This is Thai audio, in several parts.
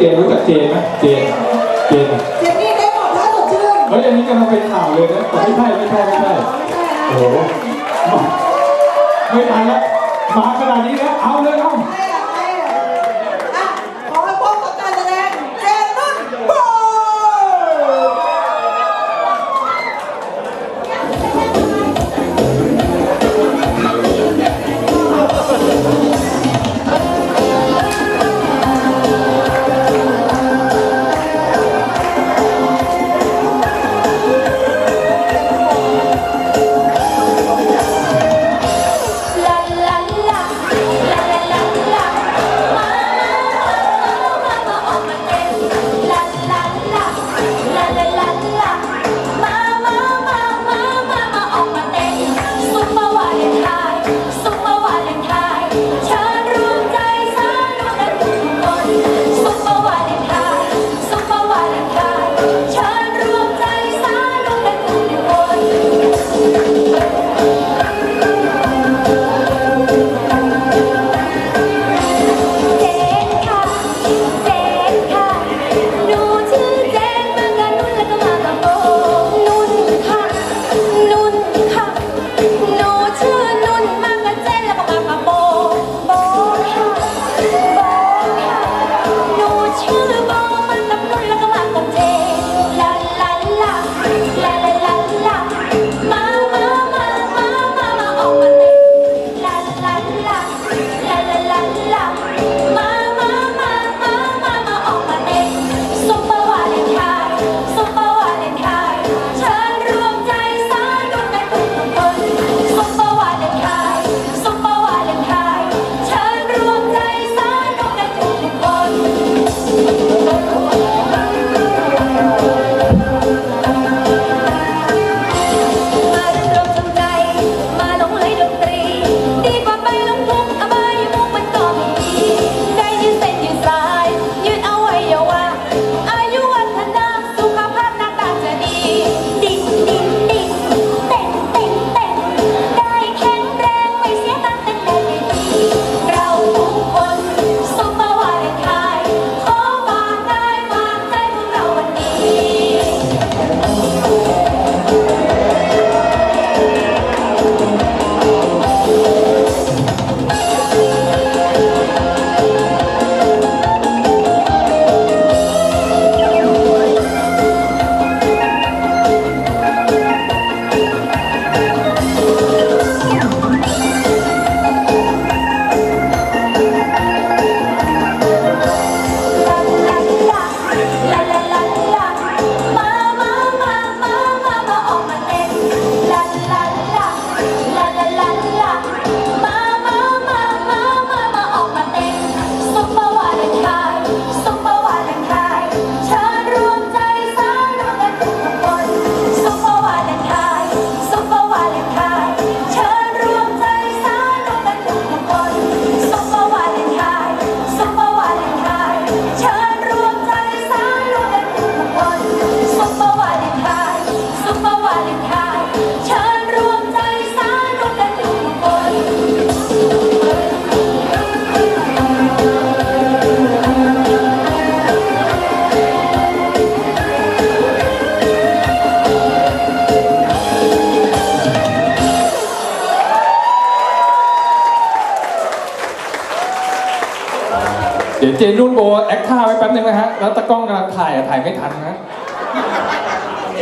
เจนรู้จักเจนไหมเจนเจนเจนนี่ได้หมดถ้าสดชื่นเฮ้ยอันนี้กำลังเป็นข่าวเลยนะแต่ไม่ใช่ไม่ใช่ไม่ใช่โอ้โหไม่ทันแล้วมาขนาดนี้แล้วเอาเลยเอา เดี๋ยวเจนรุ่นโบแอคท่าไว้แป๊บนึงนะฮะ แล้วตะกล้องกำลังถ่ายอะถ่ายไม่ทันนะ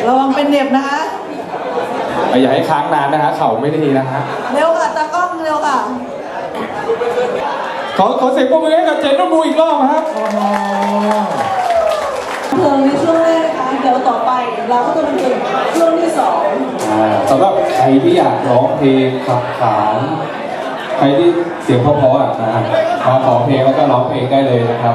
ระวังเป็นเหน็บนะคะ อย่าให้ค้างนานนะฮะ เข่าไม่ดีนะฮะ เร็วค่ะตากล้องเร็วค่ะ ขอขอเสียงปรบมือให้กับเจนรุ่นโบอีกรอบครับเพลิงในช่วงแรกนะคะ เดี๋ยวต่อไปเราก็จะเป็นช่วงที่สอง อ่าสำหรับใครที่อยากร้องเพลงขับขาน ใครที่เสียงพอๆอะนะมาขอเพลงแล้วก็ร้องเพลงได้เลยนะครับ